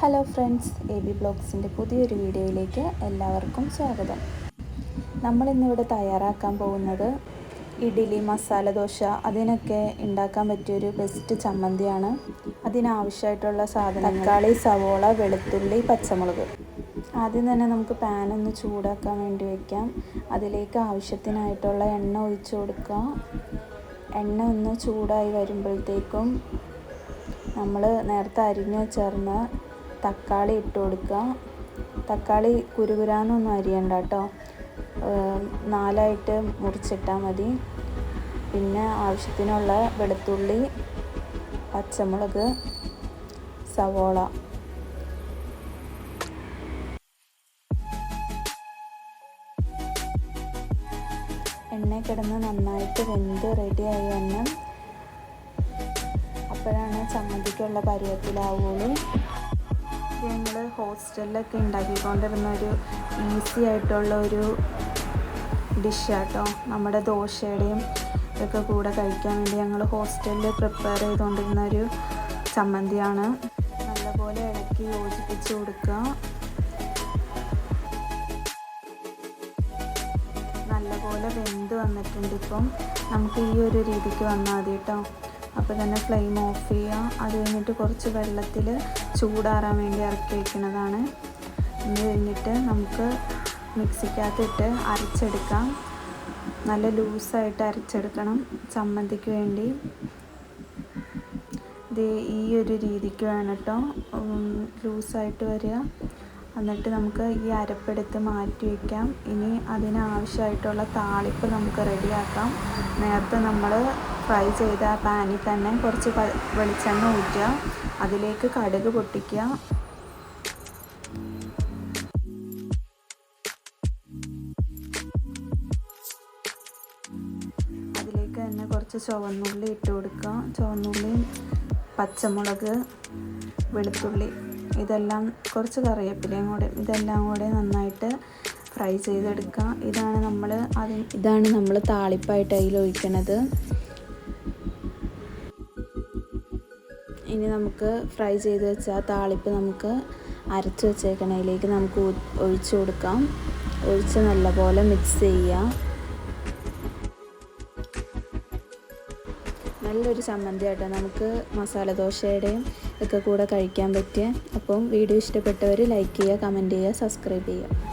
Hello friends A B ബ്ലോഗ്സിന്റെ പുതിയൊരു വീഡിയോയിലേക്ക് എല്ലാവർക്കും സ്വാഗതം. നമ്മളിന്നിവിടെ തയ്യാറാക്കാൻ പോകുന്നത് ഇഡ്ഡലി മസാല ദോശ അതിനൊക്കെ ഉണ്ടാക്കാൻ പറ്റിയൊരു ബെസ്റ്റ് ചമ്മന്തിയാണ്. അതിനാവശ്യമായിട്ടുള്ള സാധനം തക്കാളി സവോള വെളുത്തുള്ളി പച്ചമുളക്. ആദ്യം തന്നെ നമുക്ക് പാൻ ഒന്ന് ചൂടാക്കാൻ വേണ്ടി വയ്ക്കാം അതിലേക്ക് ആവശ്യത്തിനായിട്ടുള്ള എണ്ണ ഒഴിച്ചു കൊടുക്കുക. എണ്ണ ഒന്ന് ചൂടായി വരുമ്പോഴത്തേക്കും നമ്മൾ നേരത്തെ അരിഞ്ഞു ചേർന്ന തക്കാളി ഇട്ട് കൊടുക്കുക. തക്കാളി കുരുകുരാന്നൊന്നും അരിയണ്ട കേട്ടോ. നാലായിട്ട് മുറിച്ചിട്ടാൽ മതി. പിന്നെ ആവശ്യത്തിനുള്ള വെളുത്തുള്ളി പച്ചമുളക് സവോള. എണ്ണ കിടന്ന് നന്നായിട്ട് വെന്ത് റെഡിയായി വന്ന് അപ്പോഴാണ് ചമ്മന്തിക്കുള്ള പരുവത്തിലാവുള്ളൂ. ഇത് ഞങ്ങൾ ഹോസ്റ്റലിലൊക്കെ ഉണ്ടാക്കിക്കൊണ്ടിരുന്ന ഒരു ഈസി ആയിട്ടുള്ള ഒരു ഡിഷ് ഡിഷാട്ടോ നമ്മുടെ ദോശയുടെയും ഇതൊക്കെ കൂടെ കഴിക്കാൻ വേണ്ടി ഞങ്ങൾ ഹോസ്റ്റലിൽ പ്രിപ്പയർ ചെയ്തുകൊണ്ടിരുന്ന ഒരു ചമ്മന്തിയാണ്. നല്ലപോലെ ഇളക്കി യോജിപ്പിച്ച് കൊടുക്കുക നല്ലപോലെ വെന്ത് വന്നിട്ടുണ്ട് ഇപ്പം. നമുക്ക് ഈ ഒരു രീതിക്ക് വന്നാൽ മതി കേട്ടോ അപ്പോൾ തന്നെ ഫ്ലെയിം ഓഫ് ചെയ്യുക. അത് കഴിഞ്ഞിട്ട് കുറച്ച് വെള്ളത്തിൽ ചൂടാറാൻ വേണ്ടി ഇറക്കി വയ്ക്കുന്നതാണ് അത് കഴിഞ്ഞിട്ട് നമുക്ക് മിക്സിക്കകത്തിട്ട് അരച്ചെടുക്കാം. നല്ല ലൂസായിട്ട് അരച്ചെടുക്കണം ചമ്മന്തിക്ക് വേണ്ടി. ഇത് ഈ ഒരു രീതിക്ക് വേണം കേട്ടോ ലൂസായിട്ട് വരിക. എന്നിട്ട് നമുക്ക് ഈ അരപ്പെടുത്ത് മാറ്റി വയ്ക്കാം ഇനി അതിനാവശ്യമായിട്ടുള്ള താളിപ്പ് നമുക്ക് റെഡിയാക്കാം. നേരത്തെ നമ്മൾ ഫ്രൈ ചെയ്ത പാനിൽ തന്നെ കുറച്ച് വെളിച്ചെണ്ണ ഊറ്റുക. അതിലേക്ക് കടുക് പൊട്ടിക്കുക. അതിലേക്ക് തന്നെ കുറച്ച് ചുവന്നുള്ളി ഇട്ട് കൊടുക്കുക. ചുവന്നുള്ളി പച്ചമുളക് വെളുത്തുള്ളി ഇതെല്ലാം കുറച്ച് കറിവേപ്പിലയും കൂടെ ഇതെല്ലാം കൂടെ നന്നായിട്ട് ഫ്രൈ ചെയ്തെടുക്കുക. ഇതാണ് നമ്മൾ ഇതാണ് നമ്മൾ താളിപ്പായിട്ട് അതിൽ ഒഴിക്കണത്. ഇനി നമുക്ക് ഫ്രൈ ചെയ്ത് വെച്ച ആ താളിപ്പ് നമുക്ക് അരച്ച് വെച്ചേക്കണതിലേക്ക് നമുക്ക് ഒഴിച്ചു കൊടുക്കാം. ഒഴിച്ച് നല്ലപോലെ മിക്സ് ചെയ്യുക. നല്ലൊരു ചമ്മന്തി ചമ്മന്തിയാട്ടോ നമുക്ക് മസാല ദോശയുടെയും ഒക്കെ കൂടെ കഴിക്കാൻ പറ്റിയ. അപ്പം വീഡിയോ ഇഷ്ടപ്പെട്ടവർ ലൈക്ക് ചെയ്യുക കമന്റ് ചെയ്യുക സബ്സ്ക്രൈബ് ചെയ്യുക.